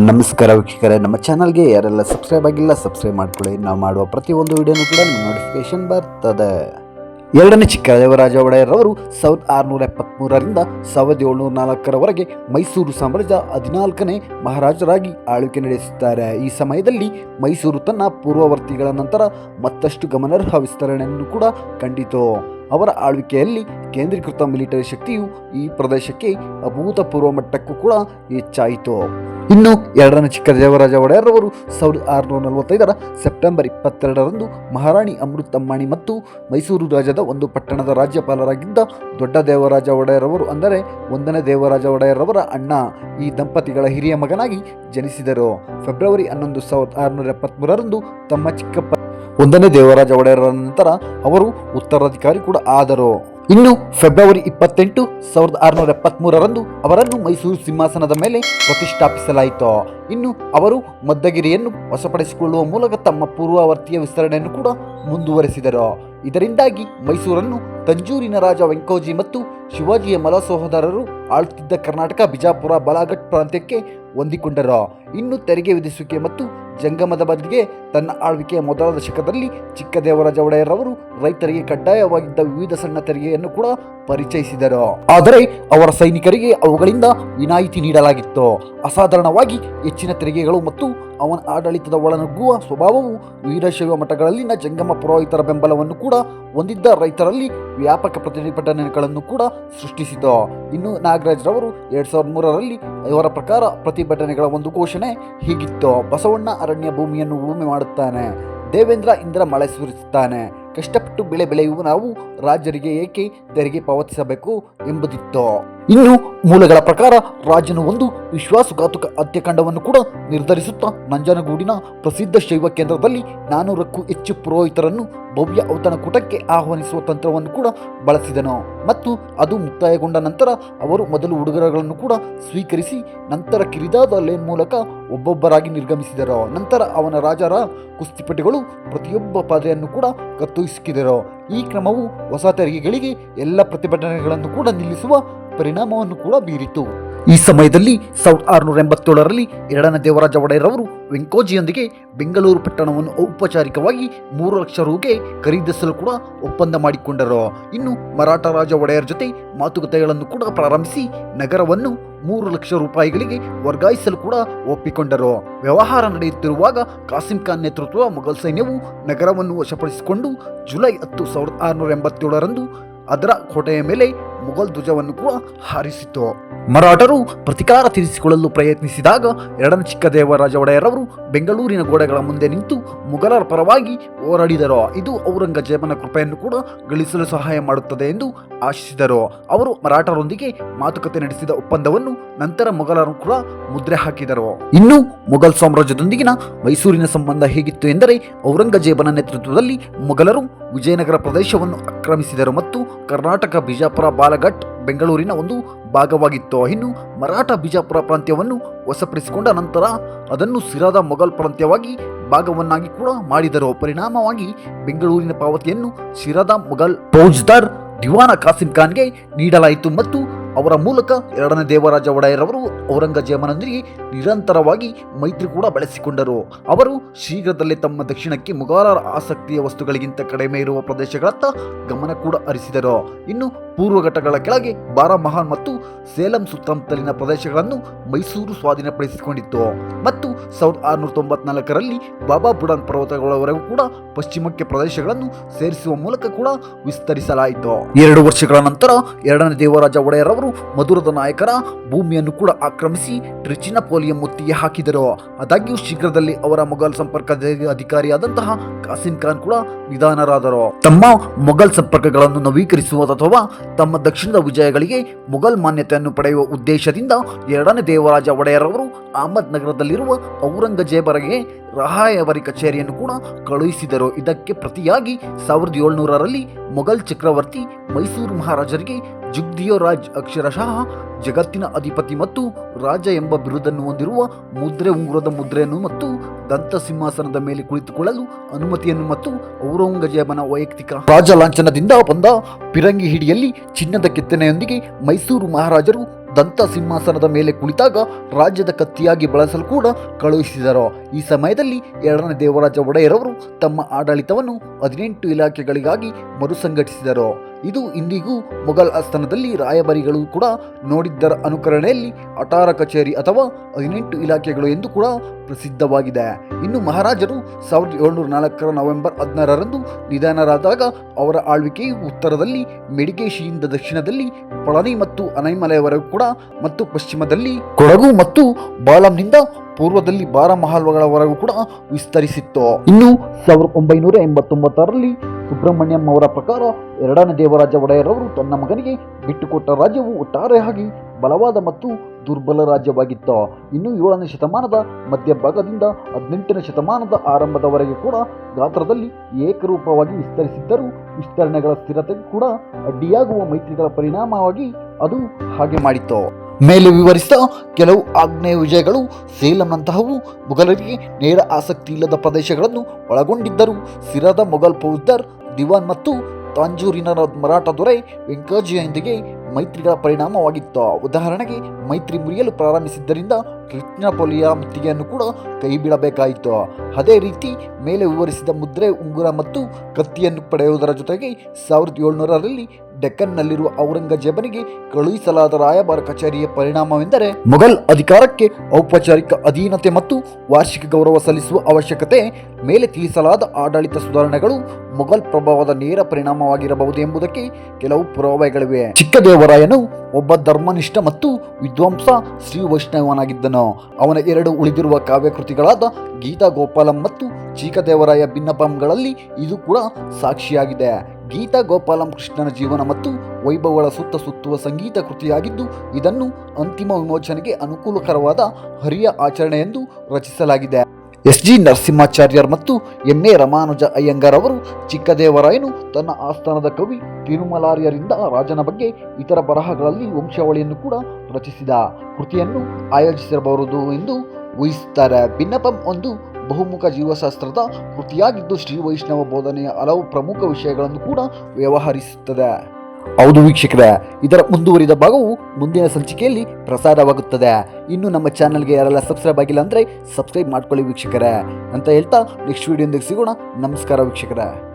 ನಮಸ್ಕಾರ ವೀಕ್ಷಕರೇ, ನಮ್ಮ ಚಾನಲ್ಗೆ ಯಾರೆಲ್ಲ ಸಬ್ಸ್ಕ್ರೈಬ್ ಆಗಿಲ್ಲ, ಸಬ್ಸ್ಕ್ರೈಬ್ ಮಾಡ್ಕೊಳ್ಳಿ. ನಾವು ಮಾಡುವ ಪ್ರತಿಯೊಂದು ವಿಡಿಯೋನು ಕೂಡ ನಿಮ್ಗೆ ನೋಟಿಫಿಕೇಶನ್ ಬರ್ತದೆ. ಎರಡನೇ ಚಿಕ್ಕದೇವರಾಜ ಒಡೆಯರವರು ಸಾವಿರದ ಆರುನೂರ ಎಪ್ಪತ್ತ್ಮೂರರಿಂದ ಸಾವಿರದ ಏಳ್ನೂರ ನಾಲ್ಕರವರೆಗೆ ಮೈಸೂರು ಸಾಮ್ರಾಜ್ಯ ಹದಿನಾಲ್ಕನೇ ಮಹಾರಾಜರಾಗಿ ಆಳ್ವಿಕೆ ನಡೆಸುತ್ತಾರೆ. ಈ ಸಮಯದಲ್ಲಿ ಮೈಸೂರು ತನ್ನ ಪೂರ್ವವರ್ತಿಗಳ ನಂತರ ಮತ್ತಷ್ಟು ಗಮನಾರ್ಹ ವಿಸ್ತರಣೆಯನ್ನು ಕೂಡ ಕಂಡಿತು. ಅವರ ಆಳ್ವಿಕೆಯಲ್ಲಿ ಕೇಂದ್ರೀಕೃತ ಮಿಲಿಟರಿ ಶಕ್ತಿಯು ಈ ಪ್ರದೇಶಕ್ಕೆ ಅಭೂತಪೂರ್ವ ಮಟ್ಟಕ್ಕೂ ಕೂಡ ಹೆಚ್ಚಾಯಿತು. ಇನ್ನು ಎರಡನೇ ಒಡೆಯರ್ ಅವರು ಸಾವಿರದ ಆರುನೂರ ನಲವತ್ತೈದರ ಸೆಪ್ಟೆಂಬರ್ ಇಪ್ಪತ್ತೆರಡರಂದು ಮಹಾರಾಣಿ ಅಮೃತಮ್ಮಣಿ ಮತ್ತು ಮೈಸೂರು ರಾಜ್ಯದ ಒಂದು ಪಟ್ಟಣದ ರಾಜ್ಯಪಾಲರಾಗಿದ್ದ ದೊಡ್ಡ ದೇವರಾಜ ಒಡೆಯರವರು ಅಂದರೆ ಒಂದನೇ ದೇವರಾಜ ಒಡೆಯರವರ ಅಣ್ಣ ಈ ದಂಪತಿಗಳ ಹಿರಿಯ ಮಗನಾಗಿ ಜನಿಸಿದರು. ಫೆಬ್ರವರಿ ಹನ್ನೊಂದು ಸಾವಿರದ ಆರುನೂರ ಎಪ್ಪತ್ತ್ಮೂರರಂದು ತಮ್ಮ ಚಿಕ್ಕಪ್ಪ ಒಂದನೇ ದೇವರಾಜ ಒಡೆಯರ ನಂತರ ಅವರು ಉತ್ತರಾಧಿಕಾರಿ ಕೂಡ ಆದರು. ಇನ್ನು ಫೆಬ್ರವರಿ ಇಪ್ಪತ್ತೆಂಟು ಸಾವಿರದ ಆರುನೂರ ಎಪ್ಪತ್ತ್ಮೂರರಂದು ಅವರನ್ನು ಮೈಸೂರು ಸಿಂಹಾಸನದ ಮೇಲೆ ಪ್ರತಿಷ್ಠಾಪಿಸಲಾಯಿತು. ಇನ್ನು ಅವರು ಮದ್ದಗಿರಿಯನ್ನು ವಶಪಡಿಸಿಕೊಳ್ಳುವ ಮೂಲಕ ತಮ್ಮ ಪೂರ್ವವರ್ತಿಯ ವಿಸ್ತರಣೆಯನ್ನು ಕೂಡ ಮುಂದುವರೆಸಿದರು. ಇದರಿಂದಾಗಿ ಮೈಸೂರನ್ನು ತಂಜೂರಿನ ರಾಜ ವೆಂಕೋಜಿ ಮತ್ತು ಶಿವಾಜಿಯ ಮಲ ಸಹೋದರರು ಆಳುತ್ತಿದ್ದ ಕರ್ನಾಟಕ ಬಿಜಾಪುರ ಬಲಾಘಟ್ ಪ್ರಾಂತ್ಯಕ್ಕೆ ಹೊಂದಿಕೊಂಡರು. ಇನ್ನು ತೆರಿಗೆ ವಿಧಿಸುವಿಕೆ ಮತ್ತು ಜಂಗಮದ ಬದಲಿಗೆ ತನ್ನ ಆಳ್ವಿಕೆಯ ಮೊದಲ ದಶಕದಲ್ಲಿ ಚಿಕ್ಕದೇವರಾಜ ಒಡೆಯರವರು ರೈತರಿಗೆ ಕಡ್ಡಾಯವಾಗಿದ್ದ ವಿವಿಧ ಸಣ್ಣ ತೆರಿಗೆಯನ್ನು ಕೂಡ ಪರಿಚಯಿಸಿದರು. ಆದರೆ ಅವರ ಸೈನಿಕರಿಗೆ ಅವುಗಳಿಂದ ವಿನಾಯಿತಿ ನೀಡಲಾಗಿತ್ತು. ಅಸಾಧಾರಣವಾಗಿ ಹೆಚ್ಚಿನ ತೆರಿಗೆಗಳು ಮತ್ತು ಅವನ ಆಡಳಿತದ ಒಳನುಗ್ಗುವ ಸ್ವಭಾವವು ವೀರಶೈವ ಮಠಗಳಲ್ಲಿನ ಜಂಗಮ ಪುರೋಹಿತರ ಬೆಂಬಲವನ್ನು ಕೂಡ ಹೊಂದಿದ್ದ ರೈತರಲ್ಲಿ ವ್ಯಾಪಕ ಪ್ರತಿಭಟನೆಗಳನ್ನು ಕೂಡ ಸೃಷ್ಟಿಸಿತು ಇನ್ನು ನಾಗರಾಜ್ರವರು ಎರಡ್ ಸಾವಿರದ ಮೂರರಲ್ಲಿ ಇವರ ಪ್ರಕಾರ ಪ್ರತಿಭಟನೆಗಳ ಒಂದು ಘೋಷಣೆ ಹೀಗಿತ್ತು. ಬಸವಣ್ಣ ಅರಣ್ಯ ಭೂಮಿಯನ್ನು ಉಳುಮೆ ಮಾಡುತ್ತಾನೆ. ದೇವೇಂದ್ರ ಇಂದ್ರ ಮಳೆ ಸುರಿಸುತ್ತಾನೆ. ಕಷ್ಟಪಟ್ಟು ಬೆಳೆ ಬೆಳೆಯುವ ನಾವು ರಾಜರಿಗೆ ಏಕೆ ತೆರಿಗೆ ಪಾವತಿಸಬೇಕು ಎಂಬುದಿತ್ತು? ಇನ್ನು ಮೂಲಗಳ ಪ್ರಕಾರ ರಾಜನು ಒಂದು ವಿಶ್ವಾಸಘಾತುಕ ಹತ್ಯಾಕಾಂಡವನ್ನು ಕೂಡ ನಿರ್ಧರಿಸುತ್ತಾ ನಂಜನಗೂಡಿನ ಪ್ರಸಿದ್ಧ ಶೈವ ಕೇಂದ್ರದಲ್ಲಿ ನಾನೂರಕ್ಕೂ ಹೆಚ್ಚು ಪುರೋಹಿತರನ್ನು ಭವ್ಯ ಔತಣಕೂಟಕ್ಕೆ ಆಹ್ವಾನಿಸುವ ತಂತ್ರವನ್ನು ಕೂಡ ಬಳಸಿದನು. ಮತ್ತು ಅದು ಮುಕ್ತಾಯಗೊಂಡ ನಂತರ ಅವರು ಮೊದಲು ಉಡುಗೊರೆಗಳನ್ನು ಕೂಡ ಸ್ವೀಕರಿಸಿ ನಂತರ ಕಿರಿದಾದ ಲೇನ್ ಮೂಲಕ ಒಬ್ಬೊಬ್ಬರಾಗಿ ನಿರ್ಗಮಿಸಿದರು. ನಂತರ ಅವನ ರಾಜರ ಕುಸ್ತಿಪಟುಗಳು ಪ್ರತಿಯೊಬ್ಬ ಪಾದೆಯನ್ನು ಕೂಡ ಕತ್ತರಿಸಿದರು ಈ ಕ್ರಮವು ಹೊಸ ತೆರಿಗೆಗಳಿಗೆ ಎಲ್ಲ ಪ್ರತಿಭಟನೆಗಳನ್ನು ಕೂಡ ನಿಲ್ಲಿಸುವ ಪರಿಣಾಮವನ್ನು ಕೂಡ ಬೀರಿತು. ಈ ಸಮಯದಲ್ಲಿ ಸಾವಿರದ ಆರುನೂರ ಎಂಬತ್ತೇಳರಲ್ಲಿ ಎರಡನೇ ದೇವರಾಜ ಒಡೆಯರವರು ವೆಂಕೋಜಿಯೊಂದಿಗೆ ಬೆಂಗಳೂರು ಪಟ್ಟಣವನ್ನು ಔಪಚಾರಿಕವಾಗಿ ಮೂರು ಲಕ್ಷ ರೂಗೆ ಖರೀದಿಸಲು ಕೂಡ ಒಪ್ಪಂದ ಮಾಡಿಕೊಂಡರು. ಇನ್ನು ಮರಾಠ ರಾಜ ಒಡೆಯರ್ ಜೊತೆ ಮಾತುಕತೆಗಳನ್ನು ಕೂಡ ಪ್ರಾರಂಭಿಸಿ ನಗರವನ್ನು ಮೂರು ಲಕ್ಷ ರೂಪಾಯಿಗಳಿಗೆ ವರ್ಗಾಯಿಸಲು ಕೂಡ ಒಪ್ಪಿಕೊಂಡರು. ವ್ಯವಹಾರ ನಡೆಯುತ್ತಿರುವಾಗ ಕಾಸಿಂ ಖಾನ್ ನೇತೃತ್ವ ಮೊಘಲ್ ಸೈನ್ಯವು ನಗರವನ್ನು ವಶಪಡಿಸಿಕೊಂಡು ಜುಲೈ ಹತ್ತು ಸಾವಿರದ ಆರುನೂರ ಎಂಬತ್ತೇಳರಂದು ಅದರ ಕೋಟೆಯ ಮೇಲೆ ಮೊಘಲ್ ಧ್ವಜವನ್ನು ಕೂಡ ಹಾರಿಸಿತು ಮರಾಠರು ಪ್ರತಿಕಾರ ತೀರಿಸಿಕೊಳ್ಳಲು ಪ್ರಯತ್ನಿಸಿದಾಗ ಎರಡನೇ ಚಿಕ್ಕದೇವರಾಜ ಒಡೆಯರವರು ಬೆಂಗಳೂರಿನ ಗೋಡೆಗಳ ಮುಂದೆ ನಿಂತು ಮೊಘಲರ ಪರವಾಗಿ ಹೋರಾಡಿದರು. ಇದು ಔರಂಗಜೇಬನ ಕೃಪೆಯನ್ನು ಕೂಡ ಗಳಿಸಲು ಸಹಾಯ ಮಾಡುತ್ತದೆ ಎಂದು ಆಶಿಸಿದರು. ಅವರು ಮರಾಠರೊಂದಿಗೆ ಮಾತುಕತೆ ನಡೆಸಿದ ಒಪ್ಪಂದವನ್ನು ನಂತರ ಮೊಘಲರು ಕೂಡ ಮುದ್ರೆ ಹಾಕಿದರು. ಇನ್ನು ಮೊಘಲ್ ಸಾಮ್ರಾಜ್ಯದೊಂದಿಗಿನ ಮೈಸೂರಿನ ಸಂಬಂಧ ಹೇಗಿತ್ತು ಎಂದರೆ ಔರಂಗಜೇಬನ ನೇತೃತ್ವದಲ್ಲಿ ಮೊಘಲರು ವಿಜಯನಗರ ಪ್ರದೇಶವನ್ನು ಆಕ್ರಮಿಸಿದರು ಮತ್ತು ಕರ್ನಾಟಕ, ಬಿಜಾಪುರ ಬಾಲಘಟ್ ಬೆಂಗಳೂರಿನ ಒಂದು ಭಾಗವಾಗಿತ್ತು. ಇನ್ನು ಮರಾಠ ಬಿಜಾಪುರ ಪ್ರಾಂತ್ಯವನ್ನು ವಶಪಡಿಸಿಕೊಂಡ ನಂತರ ಅದನ್ನು ಸಿರಾದ ಮೊಘಲ್ ಪ್ರಾಂತ್ಯವಾಗಿ ಭಾಗವನ್ನಾಗಿ ಕೂಡ ಮಾಡಿದರು. ಪರಿಣಾಮವಾಗಿ ಬೆಂಗಳೂರಿನ ಪಾವತಿಯನ್ನು ಸಿರಾದ ಮೊಘಲ್ ಫೌಜ್ದಾರ್ ದಿವಾನ ಖಾಸಿಂ ಖಾನ್ಗೆ ನೀಡಲಾಯಿತು ಮತ್ತು ಅವರ ಮೂಲಕ ಎರಡನೇ ದೇವರಾಜ ಒಡೆಯರವರು ಔರಂಗಜೇಬನೊಂದಿಗೆ ನಿರಂತರವಾಗಿ ಮೈತ್ರಿ ಕೂಡ ಬೆಳೆಸಿಕೊಂಡರು. ಅವರು ಶೀಘ್ರದಲ್ಲೇ ತಮ್ಮ ದಕ್ಷಿಣಕ್ಕೆ ಮೊಘಲರ ಆಸಕ್ತಿಯ ವಸ್ತುಗಳಿಗಿಂತ ಕಡಿಮೆ ಇರುವ ಪ್ರದೇಶಗಳತ್ತ ಗಮನ ಕೂಡ ಹರಿಸಿದರು. ಇನ್ನು ಪೂರ್ವ ಘಟ್ಟಗಳ ಕೆಳಗೆ ಬಾರಾಮಹಾನ್ ಮತ್ತು ಸೇಲಂ ಸುತ್ತಮುತ್ತಲಿನ ಪ್ರದೇಶಗಳನ್ನು ಮೈಸೂರು ಸ್ವಾಧೀನಪಡಿಸಿಕೊಂಡಿತ್ತು. ಮತ್ತು ಸಾವಿರದ ಆರುನೂರ ತೊಂಬತ್ನಾಲ್ಕರಲ್ಲಿ ಬಾಬಾ ಬುಡಾನ್ ಪರ್ವತಗಳವರೆಗೂ ಕೂಡ ಪಶ್ಚಿಮಕ್ಕೆ ಪ್ರದೇಶಗಳನ್ನು ಸೇರಿಸುವ ಮೂಲಕ ಕೂಡ ವಿಸ್ತರಿಸಲಾಯಿತು. ಎರಡು ವರ್ಷಗಳ ನಂತರ ಎರಡನೇ ದೇವರಾಜ ಒಡೆಯರವರು ಮಧುರದ ನಾಯಕರ ಭೂಮಿಯನ್ನು ಕೂಡ ಆಕ್ರಮಿಸಿ ಟ್ರಿಚಿನಪೋಲಿಯ ಮುತ್ತಿಗೆ ಹಾಕಿದರು. ಆದಾಗ್ಯೂ ಶೀಘ್ರದಲ್ಲಿ ಅವರ ಮೊಘಲ್ ಸಂಪರ್ಕದ ಅಧಿಕಾರಿಯಾದಂತಹ ಕಾಸಿಂ ಖಾನ್ ಕೂಡ ನಿಧಾನರಾದರು. ತಮ್ಮ ಮೊಘಲ್ ಸಂಪರ್ಕಗಳನ್ನು ನವೀಕರಿಸುವ ಅಥವಾ ತಮ್ಮ ದಕ್ಷಿಣದ ವಿಜಯಗಳಿಗೆ ಮೊಘಲ್ ಮಾನ್ಯತೆಯನ್ನು ಪಡೆಯುವ ಉದ್ದೇಶದಿಂದ ಎರಡನೇ ದೇವರಾಜ ಒಡೆಯರ್ ಅವರು ಅಹಮದ್ ನಗರದಲ್ಲಿರುವ ಔರಂಗಜೇಬರಿಗೆ ರಹಾಯವರಿ ಕಚೇರಿಯನ್ನು ಕೂಡ ಕಳುಹಿಸಿದರು. ಇದಕ್ಕೆ ಪ್ರತಿಯಾಗಿ ಸಾವಿರದ ಏಳ್ನೂರರಲ್ಲಿ ಮೊಘಲ್ ಚಕ್ರವರ್ತಿ ಮೈಸೂರು ಮಹಾರಾಜರಿಗೆ ಜುಗ್ದಿಯೋ ರಾಜ್ ಅಕ್ಷರಶಃ ಜಗತ್ತಿನ ಅಧಿಪತಿ ಮತ್ತು ರಾಜ ಎಂಬ ಬಿರುದನ್ನು ಹೊಂದಿರುವ ಮುದ್ರೆ ಉಂಗುರದ ಮುದ್ರೆಯನ್ನು ಮತ್ತು ದಂತ ಸಿಂಹಾಸನದ ಮೇಲೆ ಕುಳಿತುಕೊಳ್ಳಲು ಅನುಮತಿಯನ್ನು ಮತ್ತು ಔರಂಗಜೇಬನ ವೈಯಕ್ತಿಕ ರಾಜ ಲಾಂಛನದಿಂದ ಬಂದ ಪಿರಂಗಿ ಹಿಡಿಯಲ್ಲಿ ಚಿನ್ನದ ಕೆತ್ತನೆಯೊಂದಿಗೆ ಮೈಸೂರು ಮಹಾರಾಜರು ದಂತ ಸಿಂಹಾಸನದ ಮೇಲೆ ಕುಳಿತಾಗ ರಾಜ್ಯದ ಕತ್ತಿಯಾಗಿ ಬಳಸಲು ಕೂಡ ಕಳುಹಿಸಿದರು. ಈ ಸಮಯದಲ್ಲಿ ಎರಡನೇ ದೇವರಾಜ ಒಡೆಯರವರು ತಮ್ಮ ಆಡಳಿತವನ್ನು ಹದಿನೆಂಟು ಇಲಾಖೆಗಳಿಗಾಗಿ ಮರುಸಂಘಟಿಸಿದರು. ಇದು ಇಂದಿಗೂ ಮೊಘಲ್ ಆಸ್ಥಾನದಲ್ಲಿ ರಾಯಭಾರಿಗಳು ಕೂಡ ನೋಡಿದ್ದರ ಅನುಕರಣೆಯಲ್ಲಿ ಅಟಾರ ಕಚೇರಿ ಅಥವಾ ಹದಿನೆಂಟು ಇಲಾಖೆಗಳು ಎಂದು ಕೂಡ ಪ್ರಸಿದ್ಧವಾಗಿದೆ. ಇನ್ನು ಮಹಾರಾಜರು ಸಾವಿರದ ಏಳ್ನೂರ ನಾಲ್ಕರ ನವೆಂಬರ್ ಹದಿನಾರರಂದು ನಿಧನರಾದಾಗ ಅವರ ಆಳ್ವಿಕೆಯು ಉತ್ತರದಲ್ಲಿ ಮೆಡಿಕೇಶಿಯಿಂದ ದಕ್ಷಿಣದಲ್ಲಿ ಪಳನಿ ಮತ್ತು ಅನೈಮಲೆಯವರೆಗೂ ಕೂಡ ಮತ್ತು ಪಶ್ಚಿಮದಲ್ಲಿ ಕೊಡಗು ಮತ್ತು ಬಾಲಂನಿಂದ ಪೂರ್ವದಲ್ಲಿ ಬಾರಮಹಲ್ಗಳವರೆಗೂ ಕೂಡ ವಿಸ್ತರಿಸಿತ್ತು. ಇನ್ನು ಸಾವಿರದ ಒಂಬೈನೂರ ಎಂಬತ್ತೊಂಬತ್ತರಲ್ಲಿ ಸುಬ್ರಹ್ಮಣ್ಯಂ ಅವರ ಪ್ರಕಾರ ಎರಡನೇ ದೇವರಾಜ ಒಡೆಯರವರು ತನ್ನ ಮಗನಿಗೆ ಬಿಟ್ಟುಕೊಟ್ಟ ರಾಜ್ಯವು ಒಟ್ಟಾರೆಯಾಗಿ ಬಲವಾದ ಮತ್ತು ದುರ್ಬಲ ರಾಜ್ಯವಾಗಿತ್ತು. ಇನ್ನು ಏಳನೇ ಶತಮಾನದ ಮಧ್ಯಭಾಗದಿಂದ ಹದಿನೆಂಟನೇ ಶತಮಾನದ ಆರಂಭದವರೆಗೆ ಕೂಡ ಗಾತ್ರದಲ್ಲಿ ಏಕರೂಪವಾಗಿ ವಿಸ್ತರಿಸಿದ್ದರೂ ವಿಸ್ತರಣೆಗಳ ಸ್ಥಿರತೆ ಕೂಡ ಅಡ್ಡಿಯಾಗುವ ಮೈತ್ರಿಗಳ ಪರಿಣಾಮವಾಗಿ ಅದು ಹಾಗೆ ಮಾಡಿತ್ತು. ಮೇಲೆ ವಿವರಿಸಿದ ಕೆಲವು ಆಗ್ನೇಯ ವಿಜಯಗಳು ಸೇಲಂನಂತಹವು ಮೊಘಲರಿಗೆ ನೇರ ಆಸಕ್ತಿ ಇಲ್ಲದ ಪ್ರದೇಶಗಳನ್ನು ಒಳಗೊಂಡಿದ್ದರು. ಸಿರದ ಮೊಘಲ್ ಫೌಜ್ದಾರ್ ದಿವಾನ್ ಮತ್ತು ತಾಂಜೂರಿನ ಮರಾಠ ದೊರೆ ವೆಂಕಜಿಯೊಂದಿಗೆ ಮೈತ್ರಿಗಳ ಪರಿಣಾಮವಾಗಿತ್ತು. ಉದಾಹರಣೆಗೆ, ಮೈತ್ರಿ ಮುರಿಯಲು ಪ್ರಾರಂಭಿಸಿದ್ದರಿಂದ ಕೃಷ್ಣಪೊಲಿಯ ಮುತ್ತಿಗೆಯನ್ನು ಕೂಡ ಕೈ ಬಿಡಬೇಕಾಯಿತು ಅದೇ ರೀತಿ, ಮೇಲೆ ವಿವರಿಸಿದ ಮುದ್ರೆ, ಉಂಗುರ ಮತ್ತು ಕತ್ತಿಯನ್ನು ಪಡೆಯುವುದರ ಜೊತೆಗೆ ಸಾವಿರದ ಏಳ್ನೂರರಲ್ಲಿ ಡೆಕ್ಕನ್ನಲ್ಲಿರುವ ಔರಂಗಜೇಬನಿಗೆ ಕಳುಹಿಸಲಾದ ರಾಯಭಾರ ಕಚೇರಿಯ ಪರಿಣಾಮವೆಂದರೆ ಮೊಘಲ್ ಅಧಿಕಾರಕ್ಕೆ ಔಪಚಾರಿಕ ಅಧೀನತೆ ಮತ್ತು ವಾರ್ಷಿಕ ಗೌರವ ಸಲ್ಲಿಸುವ ಅವಶ್ಯಕತೆ ಮೇಲೆ ತಿಳಿಸಲಾದ ಆಡಳಿತ ಸುಧಾರಣೆಗಳು ಮೊಘಲ್ ಪ್ರಭಾವದ ನೇರ ಪರಿಣಾಮವಾಗಿರಬಹುದು ಎಂಬುದಕ್ಕೆ ಕೆಲವು ಪುರಾವೆಗಳಿವೆ. ಚಿಕ್ಕದೇವರಾಯನು ಒಬ್ಬ ಧರ್ಮನಿಷ್ಠ ಮತ್ತು ವಿದ್ವಾಂಸ ಶ್ರೀ ವೈಷ್ಣವನಾಗಿದ್ದನು. ಅವನ ಎರಡು ಉಳಿದಿರುವ ಕಾವ್ಯಕೃತಿಗಳಾದ ಗೀತಾ ಗೋಪಾಲಂ ಮತ್ತು ಚಿಕ್ಕದೇವರಾಯ ಭಿನ್ನಪಂಗಳಲ್ಲಿ ಇದು ಕೂಡ ಸಾಕ್ಷಿಯಾಗಿದೆ. ಗೀತಾ ಗೋಪಾಲಂ ಕೃಷ್ಣನ ಜೀವನ ಮತ್ತು ವೈಭವಗಳ ಸುತ್ತ ಸುತ್ತುವ ಸಂಗೀತ ಕೃತಿಯಾಗಿದ್ದು, ಇದನ್ನು ಅಂತಿಮ ವಿಮೋಚನೆಗೆ ಅನುಕೂಲಕರವಾದ ಹರಿಯ ಆಚರಣೆ ಎಂದು ರಚಿಸಲಾಗಿದೆ. ಎಸ್ ಜಿ ನರಸಿಂಹಾಚಾರ್ಯರ್ ಮತ್ತು ಎಂ ಎ ರಮಾನುಜ ಅಯ್ಯಂಗಾರ್ ಅವರು ಚಿಕ್ಕದೇವರಾಯನು ತನ್ನ ಆಸ್ಥಾನದ ಕವಿ ತಿರುಮಲಾರ್ಯರಿಂದ ರಾಜನ ಬಗ್ಗೆ ಇತರ ಬರಹಗಳಲ್ಲಿ ವಂಶಾವಳಿಯನ್ನು ಕೂಡ ರಚಿಸಿದ ಕೃತಿಯನ್ನು ಆಯೋಜಿಸಿರಬಹುದು ಎಂದು ಊಹಿಸುತ್ತಾರೆ. ಭಿನ್ನಪಂ ಒಂದು ಬಹುಮುಖ ಜೀವಶಾಸ್ತ್ರದ ಕೃತಿಯಾಗಿದ್ದು ಶ್ರೀ ವೈಷ್ಣವ ಬೋಧನೆಯ ಹಲವು ಪ್ರಮುಖ ವಿಷಯಗಳನ್ನು ಕೂಡ ವ್ಯವಹರಿಸುತ್ತದೆ. ಹೌದು ವೀಕ್ಷಕರೇ, ಇದರ ಮುಂದುವರಿದ ಭಾಗವು ಮುಂದಿನ ಸಂಚಿಕೆಯಲ್ಲಿ ಪ್ರಸಾರವಾಗುತ್ತದೆ. ಇನ್ನು ನಮ್ಮ ಚಾನಲ್ಗೆ ಯಾರೆಲ್ಲ ಸಬ್ಸ್ಕ್ರೈಬ್ ಆಗಿಲ್ಲ ಅಂದರೆ ಸಬ್ಸ್ಕ್ರೈಬ್ ಮಾಡ್ಕೊಳ್ಳಿ ವೀಕ್ಷಕರೇ. ಅಂತ ಹೇಳ್ತಾ ನೆಕ್ಸ್ಟ್ ವಿಡಿಯೋದಕ್ಕೆ ಸಿಗೋಣ. ನಮಸ್ಕಾರ ವೀಕ್ಷಕರೇ.